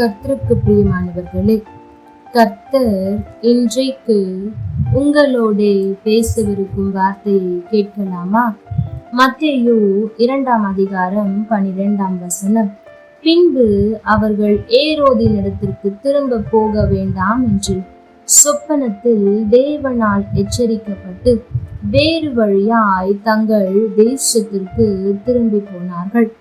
கர்த்தருக்கு பிரியமானவர்களே கர்த்தர் இன்றைக்கு உங்களோட பேசவிருக்கும் வார்த்தையை கேட்கலாமா? மத்தேயு இரண்டாம் அதிகாரம் பனிரெண்டாம் வசனம். பின்பு அவர்கள் ஏரோதின் இடத்திற்கு திரும்ப போக வேண்டாம் என்று சொப்பனத்தில் தேவனால் எச்சரிக்கப்பட்டு வேறு வழியாய் தங்கள் தேசத்திற்கு திரும்பி போனார்கள்.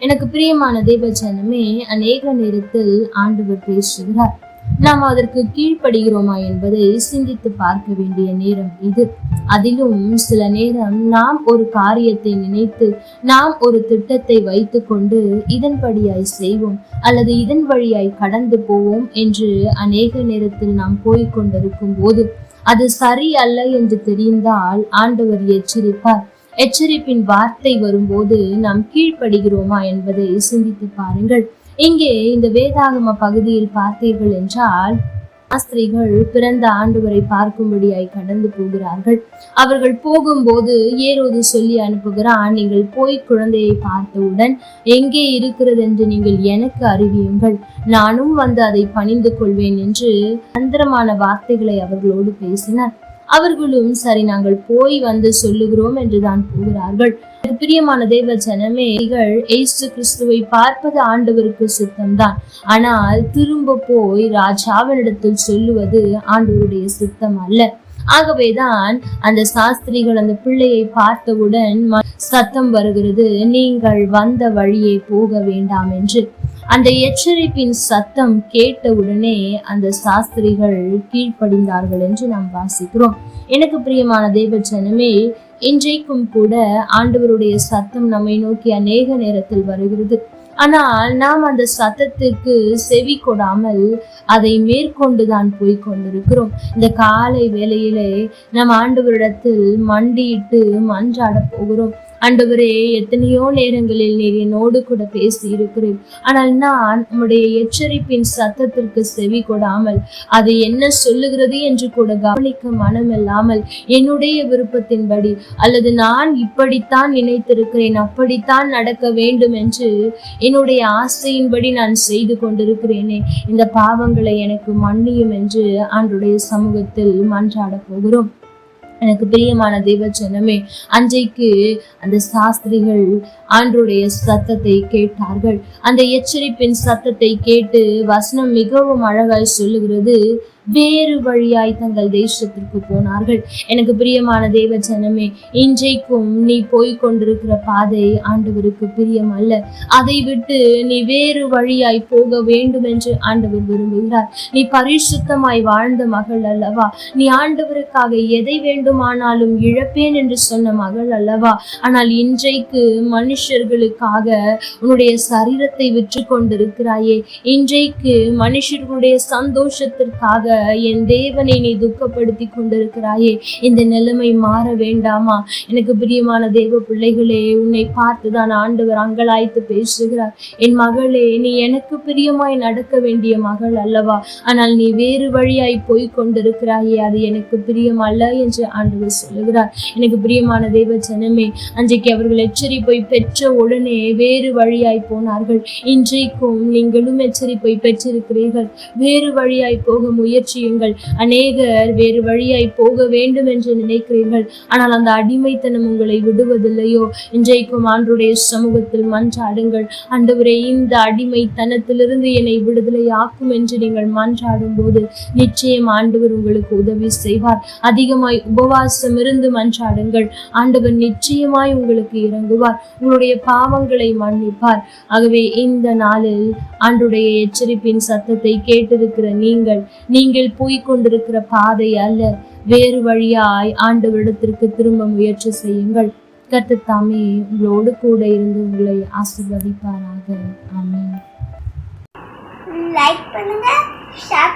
எனக்கு பிரியமான தேவஜனமே அநேக நேரத்தில் ஆண்டவர் பேசுகிறார். நாம் அதற்கு கீழ்ப்படுகிறோமா என்பதை சிந்தித்து பார்க்க வேண்டிய நேரம் இது. அதிலும் சில நேரம் நாம் ஒரு காரியத்தை நினைத்து நாம் ஒரு திட்டத்தை வைத்துக்கொண்டு இதன்படியாய் செய்வோம் அல்லது இதன் வழியாய் கடந்து போவோம் என்று அநேக நேரத்தில் நாம் போய்க் கொண்டிருக்கும் போது அது சரி அல்ல என்று தெரிந்தால் ஆண்டவர் எச்சரிப்பார். எச்சரிப்பின் வார்த்தை வரும்போது நாம் கீழ்ப்படுகிறோமா என்பதை சிந்தித்து பாருங்கள். இங்கே இந்த வேதாகம பகுதியில் பார்த்தீர்கள் என்றால் சாஸ்திரிகள் பிறந்த ஆண்டு வரை பார்க்கும்படியாய் கடந்து போகிறார்கள். அவர்கள் போகும்போது ஏரோது சொல்லி அனுப்புகிறான் நீங்கள் போய் குழந்தையை பார்த்தவுடன் எங்கே இருக்கிறது என்று நீங்கள் எனக்கு அறிவியுங்கள். நானும் வந்து அதை பணிந்து கொள்வேன் என்று தந்திரமான வார்த்தைகளை அவர்களோடு பேசினார். அவர்களும் சரி நாங்கள் போய் வந்து சொல்லுகிறோம் என்றுதான் போகிறார்கள் பிரியமான தேவ ஜனமே இகள் ஏசு கிறிஸ்துவை பார்ப்பது ஆண்டவருக்கு சித்தம்தான். ஆனால் திரும்ப போய் ராஜாவினிடத்தில் சொல்லுவது ஆண்டவருடைய சித்தம் அல்ல. ஆகவேதான் அந்த சாஸ்திரிகள் அந்த பிள்ளையை பார்த்தவுடன் சத்தம் வருகிறது நீங்கள் வந்த வழியே போக வேண்டாம் என்று. அந்த எச்சரிப்பின் சத்தம் கேட்டவுடனே அந்த சாஸ்திரிகள் கீழ்ப்படிந்தார்கள் என்று நாம் வாசிக்கிறோம். எனக்கு பிரியமான தேவச்சனமே இன்றைக்கும் கூட ஆண்டவருடைய சத்தம் நம்மை நோக்கி அநேக நேரத்தில் வருகிறது. ஆனால் நாம் அந்த சத்தத்திற்கு செவி கொடாமல் அதை மேற்கொண்டுதான் போய் கொண்டிருக்கிறோம். இந்த காலை வேளையிலே நம் ஆண்டவரிடத்தில் மண்டியிட்டு மன்றாட போகிறோம். ஆண்டவரே எத்தனையோ நேரங்களில் நீர் என்னோடு கூட பேசி இருக்கிறேன் ஆனால் நான் உம்முடைய எச்சரிப்பின் சத்தத்திற்கு செவி கொடாமல் அது என்ன சொல்லுகிறது என்று கூட கவனிக்க மனமில்லாமல் என்னுடைய விருப்பத்தின்படி அல்லது நான் இப்படித்தான் நினைத்திருக்கிறேன் அப்படித்தான் நடக்க வேண்டும் என்று என்னுடைய ஆசையின்படி நான் செய்து கொண்டிருக்கிறேனே இந்த பாவங்களை எனக்கு மன்னியும் என்று ஆண்டுடைய சமூகத்தில் மன்றாட போகிறோம். எனக்கு பிரியமான தெய்வ ஜனமே அன்றைக்கு அந்த சாஸ்திரிகள் ஆண்டுடைய சத்தத்தை கேட்டார்கள். அந்த எச்சரிப்பின் சத்தத்தை கேட்டு வசனம் மிகவும் அழகாய் சொல்லுகிறது. வேறு வழியாய் தங்கள் தேசத்திற்கு போனார்கள். எனக்கு பிரியமான தேவ ஜனமே இன்றைக்கும் நீ போய் கொண்டிருக்கிற பாதை ஆண்டவருக்கு பிரியம் அல்ல. அதை விட்டு நீ வேறு வழியாய் போக வேண்டும் என்று ஆண்டவர் விரும்புகிறார். நீ பரிசுத்தமாய் வாழ்ந்த மகள் அல்லவா? நீ ஆண்டவருக்காக எதை வேண்டுமானாலும் இழப்பேன் என்று சொன்ன மகள் அல்லவா? ஆனால் இன்றைக்கு மனுஷர்களுக்காக உன்னுடைய சரீரத்தை விற்று கொண்டிருக்கிறாயே. இன்றைக்கு மனுஷர்களுடைய சந்தோஷத்திற்காக என் தேவனை நீ துக்கப்படுத்தி கொண்டிருக்கிறாயே இந்த நிலைமை மாற வேண்டாமா? எனக்கு பிரியமான தேவ பிள்ளைகளே உன்னை பார்த்துதான் ஆண்டவர் அங்கலாய்த்து பேசுகிறார். என் மகளே நீ எனக்கு பிரியமாய் நடக்க வேண்டிய மகள் அல்லவா? ஆனால் நீ வேறு வழியாய் போய் கொண்டிருக்கிறாயே அது எனக்கு பிரியம் அல்ல என்று ஆண்டவர் சொல்லுகிறார். எனக்கு பிரியமான தேவ ஜனமே அன்றைக்கு அவர்கள் எச்சரிப்பை பெற்ற உடனே வேறு வழியாய் போனார்கள். இன்றைக்கும் நீங்களும் எச்சரிப்பை பெற்றிருக்கிறீர்கள். வேறு வழியாய் போக முயற்சி முயற்சியுங்கள் அநேகர் வேறு வழியாய் போக வேண்டும் என்று நினைக்கிறீர்கள். ஆனால் அந்த அடிமைத்தனம் உங்களை விடுவதில்லையோ? இன்றைக்கும் ஆண்டுடைய சமூகத்தில் மன்றாடுங்கள். ஆண்டவரே இந்த அடிமைத்தனத்திலிருந்து என்னை விடுதலை ஆக்கும் என்று நீங்கள் மன்றாடும் போது நிச்சயம் ஆண்டவர் உங்களுக்கு உதவி செய்வார். அதிகமாய் உபவாசம் இருந்து மன்றாடுங்கள். ஆண்டவர் நிச்சயமாய் உங்களுக்கு இறங்குவார். உங்களுடைய பாவங்களை மன்னிப்பார். ஆகவே இந்த நாளில் ஆண்டுடைய எச்சரிப்பின் சத்தத்தை கேட்டிருக்கிற நீங்கள் நீங்கள் போய்க் கொண்டிருக்கிற பாதை அல்ல. வேறு வழியாய் ஆண்டவரிடத்திற்கு திரும்ப முயற்சி செய்யுங்கள். கர்த்தத்தாமே உங்களோடு கூட இருந்து உங்களை ஆசிர்வதிப்பாராக. ஆமீன். லைக் பண்ணுங்க ஷேர் பண்ணுங்க